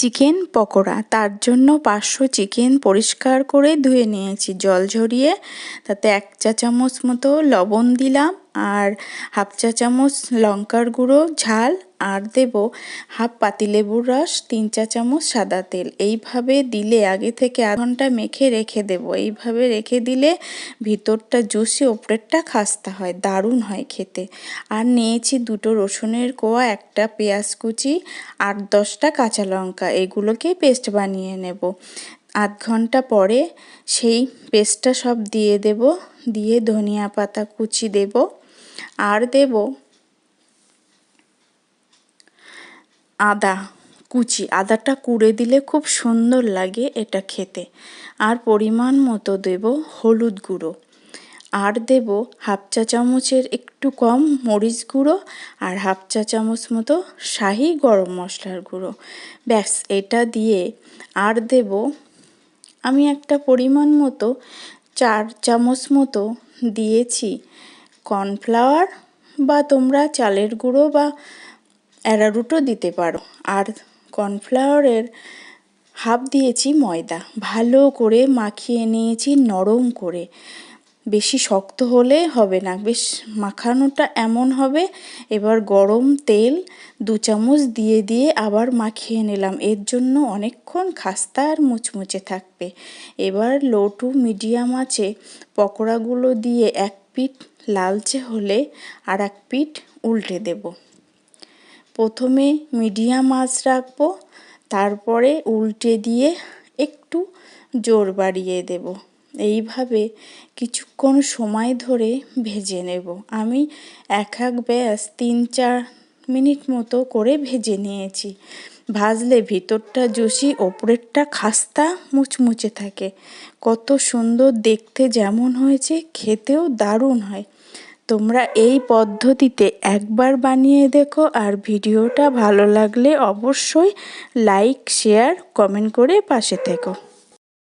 Chicken pakora. তার জন্য পাঁচশো চিকেন পরিষ্কার করে ধুয়ে নিয়েছি। জল ঝরিয়ে তাতে এক চা চামচ মতো লবণ দিলাম আর হাফ চা চামচ লঙ্কার গুঁড়ো, ঝাল আর দেব হাফ পাতিলেবুর রস, তিন চা চামচ সাদা তেল। এইভাবে দিলে আগে থেকে আধ ঘণ্টা মেখে রেখে দেব। এইভাবে রেখে দিলে ভিতরটা জুসি, ওপরেরটা খাস্তা হয়, দারুণ হয় খেতে। আর নিয়েছি দুটো রসুনের কোয়া, একটা পেঁয়াজ কুচি আর দশটা কাঁচা লঙ্কা। এগুলোকে পেস্ট বানিয়ে নেব। আধ ঘণ্টা পরে সেই পেস্টটা সব দিয়ে দেব। দিয়ে ধনিয়া পাতা কুচি দেব। আর দেব আদা কুচি, আদাটা কুড়ে দিলে খুব সুন্দর লাগে এটা খেতে। আর পরিমাণ মতো দেব হলুদ গুঁড়ো। আর দেব হাফ চা চামচের একটু কম মরিচ গুঁড়ো আর হাফ চা চামচ মতো শাহি গরম মশলার গুঁড়ো। ব্যাস, এটা দিয়ে আর দেব আমি একটা পরিমাণ মতো চার চামচ মতো দিয়েছি। কর্নফ্লাওয়ার বা তোমরা চালের গুঁড়ো বা অ্যারারুটও দিতে পারো। আর কর্নফ্লাওয়ারের হাফ দিয়েছি ময়দা। ভালো করে মাখিয়ে নিয়েছি, নরম করে। বেশি শক্ত হলে হবে না। বেশ মাখানোটা এমন হবে, এবার গরম তেল দু চামচ দিয়ে দিয়ে আবার মাখিয়ে নিলাম। এর জন্য অনেকক্ষণ খাস্তা আর মুচমুচে থাকবে। এবার লো টু মিডিয়াম আছে পকোড়াগুলো দিয়ে এক পিঠ লালচে হলে আর এক পিঠ উল্টে দেব। প্রথমে মিডিয়াম আঁচ রাখব, তারপরে উল্টে দিয়ে একটু জোর বাড়িয়ে দেব। এইভাবে কিছুক্ষণ সময় ধরে ভেজে নেব। আমি এক এক ব্যাস তিন চার মিনিট মতো করে ভেজে নিয়েছি। ভাজলে ভিতরটা জুসি, ওপরেরটা খাস্তা মুচমুচে থাকে। কত সুন্দর দেখতে যেমন হয়েছে, খেতেও দারুণ হয়। তোমরা এই পদ্ধতিতে একবার বানিয়ে দেখো আর ভিডিওটা ভালো লাগলে অবশ্যই লাইক, শেয়ার, কমেন্ট করে পাশে থেকো।